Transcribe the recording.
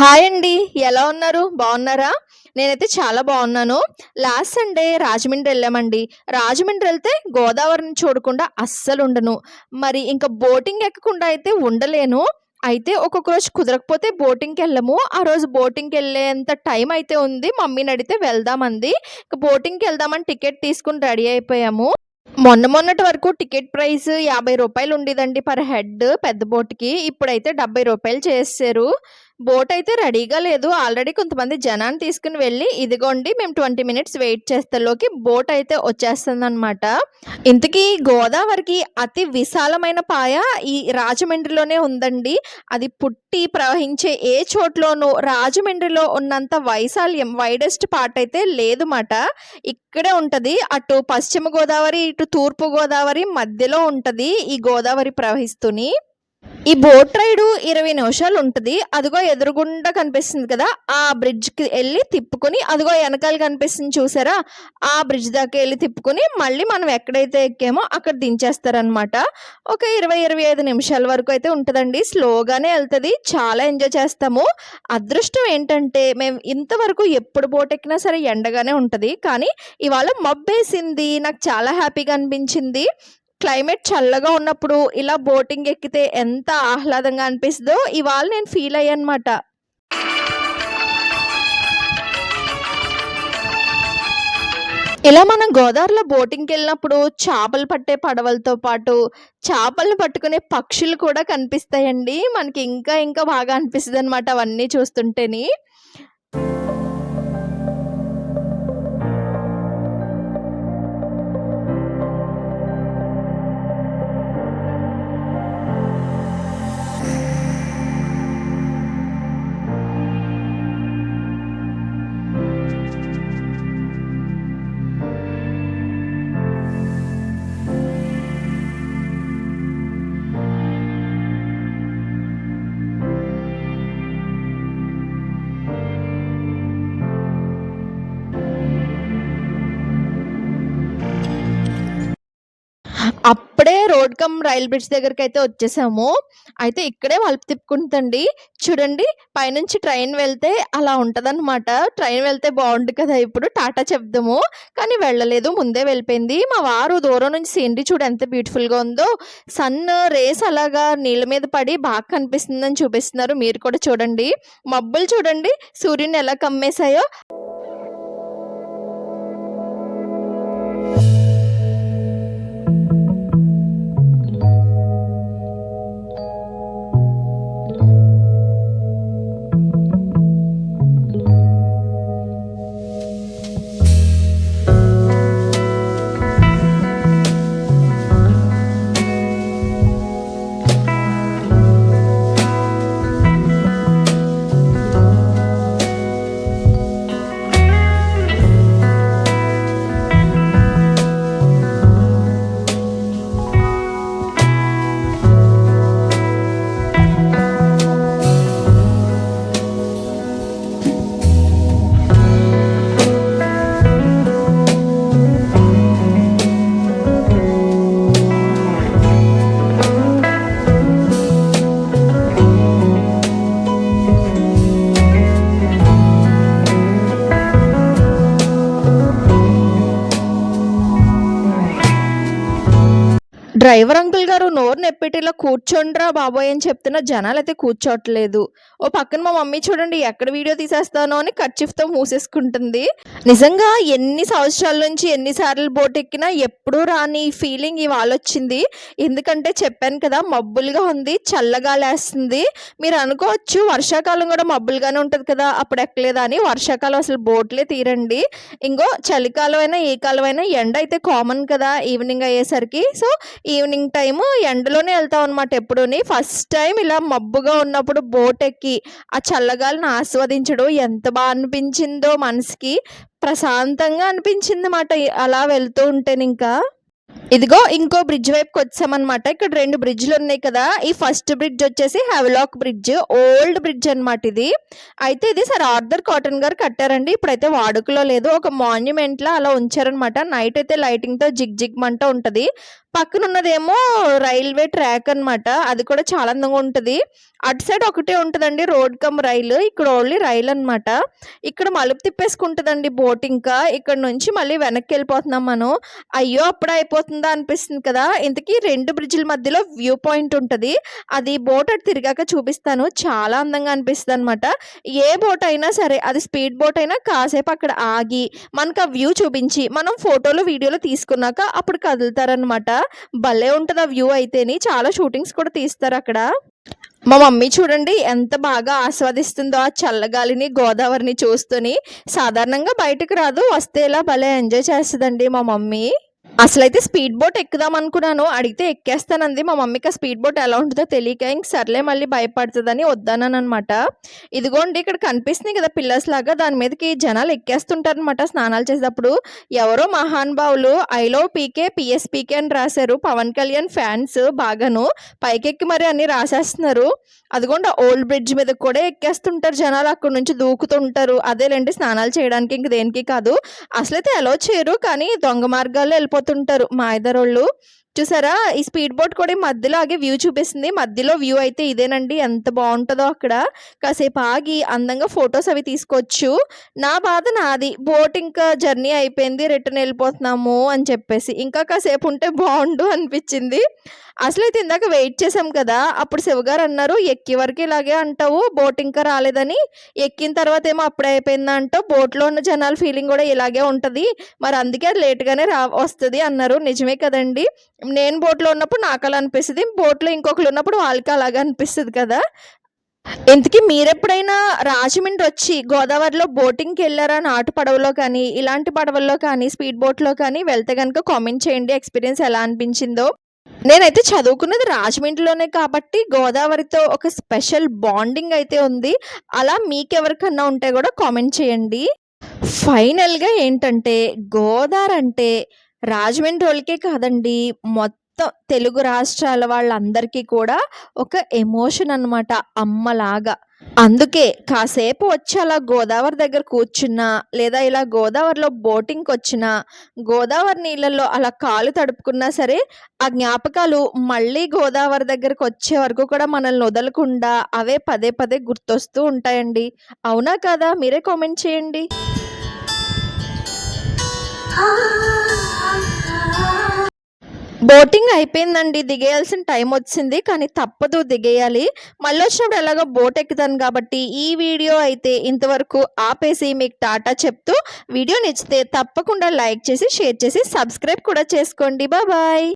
Hi అండి. ఎలా ఉన్నారు? బాగున్నారా? నేనైతే చాలా బాగున్నాను. లాస్ట్ సండే రాజమండ్రి వెళ్ళామండి. రాజమండ్రి వెళ్తే గోదావరిని చూడకుండా అస్సలు ఉండను. మరి ఇంకా బోటింగ్ ఎక్కకుండా అయితే ఉండలేను. అయితే ఒక్కొక్క రోజు కుదరకపోతే బోటింగ్కి వెళ్ళము. ఆ రోజు బోటింగ్కి వెళ్ళేంత టైం అయితే ఉంది. మమ్మీని అడిగితే వెళ్దామంది. ఇక బోటింగ్కి వెళ్దామని టికెట్ తీసుకుని రెడీ అయిపోయాము. మొన్న మొన్నటి వరకు టికెట్ ప్రైస్ యాభై రూపాయలు ఉండేదండి పర్ హెడ్ పెద్ద బోట్కి. ఇప్పుడైతే డెబ్బై రూపాయలు చేసారు బోట్ అయితే రెడీగా లేదు. ఆల్రెడీ కొంతమంది జనాన్ని తీసుకుని వెళ్ళి ఇదిగోండి మేము ట్వంటీ మినిట్స్ వెయిట్ చేస్తేలోకి బోట్ అయితే వచ్చేస్తుంది అనమాట ఇంతకీ గోదావరికి అతి విశాలమైన పాయ ఈ రాజమండ్రిలోనే ఉందండి. అది పుట్టి ప్రవహించే ఏ చోట్లోనూ రాజమండ్రిలో ఉన్నంత వైశాల్యం వైడెస్ట్ పార్ట్ అయితే లేదుమాట. ఇక్కడే ఉంటుంది. అటు పశ్చిమ గోదావరి ఇటు తూర్పు గోదావరి మధ్యలో ఉంటుంది ఈ గోదావరి ప్రవహిస్తుని. ఈ బోట్ రైడ్ ఇరవై నిమిషాలు ఉంటుంది. అదిగో ఎదురుగుండా కనిపిస్తుంది కదా ఆ బ్రిడ్జ్కి వెళ్ళి తిప్పుకొని అదిగో వెనకాల కనిపిస్తుంది చూసారా? ఆ బ్రిడ్జ్ దాకా వెళ్ళి తిప్పుకొని మళ్ళీ మనం ఎక్కడైతే ఎక్కామో అక్కడ దించేస్తారనమాట ఒక ఇరవై ఇరవై ఐదు నిమిషాల వరకు అయితే ఉంటుందండి. స్లోగానే వెళ్తుంది. చాలా ఎంజాయ్ చేస్తాము. అదృష్టం ఏంటంటే మేము ఇంతవరకు ఎప్పుడు బోట్ ఎక్కినా సరే ఎండగానే ఉంటుంది. కానీ ఇవాళ మబ్బేసింది. నాకు చాలా హ్యాపీగా అనిపించింది. క్లైమేట్ చల్లగా ఉన్నప్పుడు ఇలా బోటింగ్ ఎక్కితే ఎంత ఆహ్లాదంగా అనిపిస్తుందో ఇవాళ నేను ఫీల్ అయ్యానమాట. ఇలా మనం గోదావరిలో బోటింగ్కి వెళ్ళినప్పుడు చేపలు పట్టే పడవలతో పాటు చేపలను పట్టుకునే పక్షులు కూడా కనిపిస్తాయండి. మనకి ఇంకా ఇంకా బాగా అనిపిస్తుంది అనమాట అవన్నీ చూస్తుంటేనే. అప్పుడే రోడ్ కమ్ రైల్ బ్రిడ్జ్ దగ్గరికి అయితే వచ్చేసాము. అయితే ఇక్కడే మలుపు తిప్పుకుంటుందండి. చూడండి పైనుంచి ట్రైన్ వెళ్తే అలా ఉంటదన్నమాట. ట్రైన్ వెళ్తే బాగుండు కదా ఇప్పుడు టాటా చెప్దాము. కానీ వెళ్ళలేదు ముందే వెళ్ళిపోయింది. మా వారు దూరం నుంచి సీనరీ చూడు ఎంత బ్యూటిఫుల్గా ఉందో. సన్ రేస్ అలాగా నీళ్ళ మీద పడి బాగా కనిపిస్తుందని చూపిస్తున్నారు. మీరు కూడా చూడండి. మబ్బులు చూడండి సూర్యుని ఎలా కమ్మేశాయో. డ్రైవర్ అంకుల్ గారు నోరు నెప్పెటిలో కూర్చోండ్రా బాబోయ్ అని చెప్తున్న జనాలు అయితే కూర్చోట్లేదు. ఓ పక్కన మా మమ్మీ చూడండి ఎక్కడ వీడియో తీసేస్తానో అని కర్చిఫ్తో మూసేసుకుంటుంది. నిజంగా ఎన్ని సంవత్సరాల నుంచి ఎన్నిసార్లు బోట్ ఎక్కినా ఎప్పుడూ రాని ఫీలింగ్ ఇవాళ వచ్చింది. ఎందుకంటే చెప్పాను కదా మబ్బులుగా ఉంది చల్లగా లేస్తుంది మీరు అనుకోవచ్చు వర్షాకాలం కూడా మబ్బులుగానే ఉంటుంది కదా అప్పుడు ఎక్కలేదా అని. వర్షాకాలం అసలు బోట్లే తీరండి. ఇంకో చలికాలం అయినా ఏ కాలం అయినా ఎండ అయితే కామన్ కదా ఈవినింగ్ అయ్యేసరికి. సో ఈవినింగ్ టైము ఎండలోనే వెళ్తాం అనమాట ఎప్పుడూని. ఫస్ట్ టైం ఇలా మబ్బుగా ఉన్నప్పుడు బోట్ ఎక్కి ఆ చల్లగాలిని ఆస్వాదించడం ఎంత బాగా అనిపించిందో మనసుకి. ప్రశాంతంగా అనిపించింది అన్నమాట అలా వెళ్తూ ఉంటేనే ఇంకా ఇదిగో ఇంకో బ్రిడ్జ్ వైపుకి వచ్చామన్నమాట ఇక్కడ రెండు బ్రిడ్జ్లు ఉన్నాయి కదా ఈ ఫస్ట్ బ్రిడ్జ్ వచ్చేసి హెవలాక్ బ్రిడ్జ్ ఓల్డ్ బ్రిడ్జ్ అనమాట ఇది అయితే ఇది సార్ ఆర్థర్ కాటన్ గారు కట్టారండి ఇప్పుడైతే వాడుకలో లేదు ఒక మాన్యుమెంట్ లా అలా ఉంచారనమాట నైట్ అయితే లైటింగ్తో జిగ్ జిగ్ మంట ఉంటుంది పక్కన ఉన్నదేమో రైల్వే ట్రాక్ అన్నమాట. అది కూడా చాలా అందంగా ఉంటుంది అటు సైడ్ ఒకటే ఉంటుందండి రోడ్ కమ్ రైలు. ఇక్కడ ఓన్లీ రైలు అనమాట ఇక్కడ మలుపు తిప్పేసుకుంటుందండి బోట్ ఇంకా. ఇక్కడ నుంచి మళ్ళీ వెనక్కి వెళ్ళిపోతున్నాం మనం. అయ్యో! అప్పుడే అయిపోతుంది అనిపిస్తుంది కదా! ఇంతకీ రెండు బ్రిడ్జిల మధ్యలో వ్యూ పాయింట్ ఉంటుంది అది బోట్ అటు తిరిగాక చూపిస్తాను. చాలా అందంగా అనిపిస్తుంది అనమాట ఏ బోట్ అయినా సరే అది స్పీడ్ బోట్ అయినా కాసేపు అక్కడ ఆగి, మనకు ఆ వ్యూ చూపించి, మనం ఫోటోలు, వీడియోలు తీసుకున్నాక అప్పుడు కదులుతారనమాట. భలే ఉంటుంది ఆ వ్యూ అయితేని. చాలా షూటింగ్స్ కూడా తీస్తారు అక్కడ మా మమ్మీ చూడండి ఎంత బాగా ఆస్వాదిస్తుందో ఆ చల్లగాలిని, గోదావరిని చూస్తూని. సాధారణంగా బయటకు రాదు. వస్తే ఇలా భలే ఎంజాయ్ చేస్తుందండి మా మమ్మీ. అసలైతే స్పీడ్ బోట్ ఎక్కుదాం అనుకున్నాను. అడిగితే ఎక్కేస్తానంది. మా మమ్మీకి స్పీడ్ బోట్ ఎలా ఉంటుందో తెలియక ఇంక సర్లే మళ్ళీ భయపడుతుందని వద్దన్నాననమాట. ఇదిగోండి ఇక్కడ కనిపిస్తున్నాయి కదా పిల్లర్స్ లాగా దాని మీదకి జనాలు ఎక్కేస్తుంటారనమాట స్నానాలు చేసేటప్పుడు. ఎవరో మహానుభావులు ఐ లవ్ పీకే, పీఎస్‌పీకే అని రాశారు. పవన్ కళ్యాణ్ ఫ్యాన్స్ బాగాను. పైకెక్కి మరి అన్ని రాసేస్తున్నారు. అదిగోండి ఓల్డ్ బ్రిడ్జ్ మీద కూడా ఎక్కేస్తుంటారు జనాలు. అక్కడి నుంచి దూకుతుంటారు. అదేలేండి స్నానాలు చేయడానికి ఇంక దేనికి కాదు. అసలైతే అలో చేయరు. కానీ దొంగ మార్గాల్లో ఎళ్ళిపోతుంటారు మాయదారోళ్ళు. చూసారా? ఈ స్పీడ్ బోట్ కూడా ఈ మధ్యలో ఆగి వ్యూ చూపిస్తుంది. మధ్యలో వ్యూ అయితే ఇదేనండి. ఎంత బాగుంటుందో అక్కడ. కాసేపు ఆగి అందంగా ఫొటోస్ అవి తీసుకోవచ్చు. నా బాధ నాది. బోట్ ఇంకా జర్నీ అయిపోయింది. రిటర్న్ వెళ్ళిపోతున్నాము అని చెప్పేసి. ఇంకా కాసేపు ఉంటే బాగుండు అనిపించింది అసలు అయితే ఇందాక వెయిట్ చేసాం కదా! అప్పుడు శివగారు అన్నారు, "ఎక్కే వరకు ఇలాగే అంటావు. బోట్ ఇంకా రాలేదని. ఎక్కిన తర్వాత ఏమో అప్పుడే అయిపోయిందా అంటావు. బోట్‌లో ఉన్న జనాల ఫీలింగ్ కూడా ఇలాగే ఉంటుంది మరి అందుకే అది లేట్‌గానే రా వస్తుంది అన్నారు. నిజమే కదండీ! నేను బోట్‌లో ఉన్నప్పుడు నాకు అలా అనిపిస్తుంది బోట్‌లో ఇంకొకరు ఉన్నప్పుడు వాళ్ళకి అలాగే అనిపిస్తుంది కదా! ఇంతకీ మీరెప్పుడైనా రాజమండ్రి వచ్చి గోదావరిలో బోటింగ్కి వెళ్ళారా నాటు పడవలో కానీ, ఇలాంటి పడవల్లో కానీ, స్పీడ్ బోట్‌లో కానీ వెళ్తే కనుక కామెంట్ చేయండి. ఎక్స్‌పీరియన్స్ ఎలా అనిపించిందో. నేనైతే చదువుకున్నది రాజమండ్రిలోనే కాబట్టి గోదావరితో ఒక స్పెషల్ బాండింగ్ అయితే ఉంది. అలా మీకెవరికన్నా ఉంటే కూడా కామెంట్ చేయండి. ఫైనల్‌గా ఏంటంటే గోదావరి అంటే రాజమండ్రి వాళ్ళకే కాదండి. మొత్తం తెలుగు రాష్ట్రాల వాళ్ళందరికీ కూడా ఒక ఎమోషన్ అనమాట అమ్మలాగా. అందుకే కాసేపు వచ్చి అలా గోదావరి దగ్గర కూర్చున్నా, లేదా ఇలా గోదావరిలో బోటింగ్కి వచ్చినా గోదావరి నీళ్ళల్లో అలా కాలు తడుపుకున్నా సరే, ఆ జ్ఞాపకాలు మళ్ళీ గోదావరి దగ్గరకొచ్చే వరకు కూడా మనల్ని వదలకుండా అవే పదే పదే గుర్తొస్తూ ఉంటాయండి. అవునా కదా మీరే కామెంట్ చేయండి. బోటింగ్ అయిపోయిందండి. దిగేయాల్సిన టైం వచ్చింది. కానీ తప్పదు దిగేయాలి. మళ్ళొచ్చినప్పుడు ఎలాగో బోట్ ఎక్కుతాను కాబట్టి ఈ వీడియో అయితే ఇంతవరకు ఆపేసి మీకు టాటా చెప్తూ వీడియో నచ్చితే తప్పకుండా లైక్ చేసి, షేర్ చేసి, సబ్స్క్రైబ్ కూడా చేసుకోండి. బాబాయ్